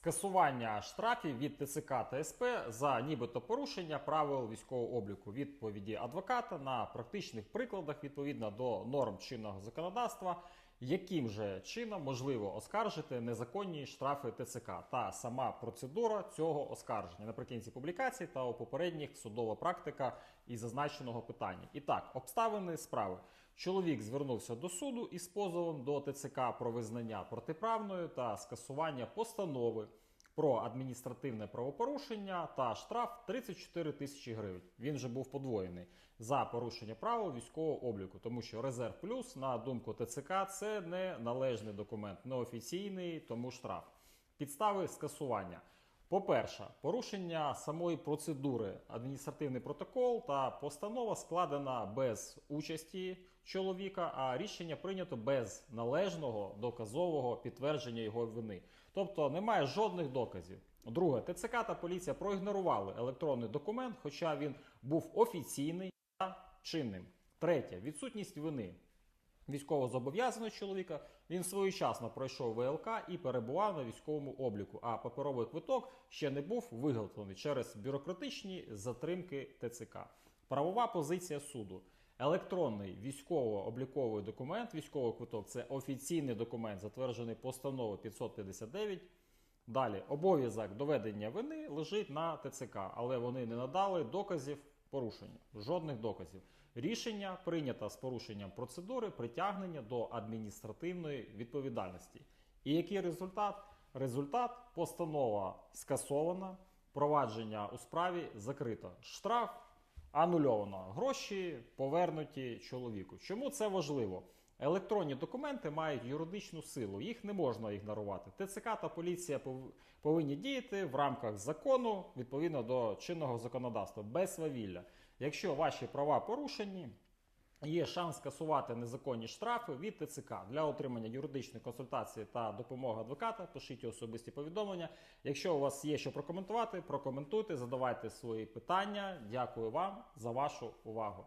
Скасування штрафів від ТЦК та СП за нібито порушення правил військового обліку. Відповіді адвоката на практичних прикладах відповідно до норм чинного законодавства, яким же чином можливо оскаржити незаконні штрафи ТЦК та сама процедура цього оскарження наприкінці публікації та у попередніх судова практика і зазначеного питання. І так, обставини справи. Чоловік звернувся до суду із позовом до ТЦК про визнання протиправною та скасування постанови про адміністративне правопорушення та штраф 34 тисячі гривень. Він вже був подвоєний за порушення правил військового обліку, тому що резерв плюс, на думку ТЦК, це не належний документ, неофіційний, тому штраф. Підстави скасування. По-перше, порушення самої процедури, адміністративний протокол та постанова складена без участі чоловіка, а рішення прийнято без належного доказового підтвердження його вини. Тобто немає жодних доказів. Друге, ТЦК та поліція проігнорували електронний документ, хоча він був офіційний та чинним. Третє, відсутність вини військовозобов'язаного чоловіка. Він своєчасно пройшов ВЛК і перебував на військовому обліку. А паперовий квиток ще не був виготовлений через бюрократичні затримки ТЦК. Правова позиція суду. Електронний військово-обліковий документ, військовий квиток це офіційний документ, затверджений постановою 559. Далі обов'язок доведення вини лежить на ТЦК, але вони не надали доказів порушення. Жодних доказів. Рішення прийнято з порушенням процедури притягнення до адміністративної відповідальності. І який результат? Результат постанова скасована, провадження у справі закрито. Штраф анульовано. Гроші повернуті чоловіку. Чому це важливо? Електронні документи мають юридичну силу, їх не можна ігнорувати. ТЦК та поліція повинні діяти в рамках закону відповідно до чинного законодавства, без свавілля. Якщо ваші права порушені, Є шанс скасувати незаконні штрафи від ТЦК для отримання юридичної консультації та допомоги адвоката. Пишіть особисті повідомлення. Якщо у вас є що прокоментувати, прокоментуйте, задавайте свої питання. Дякую вам за вашу увагу.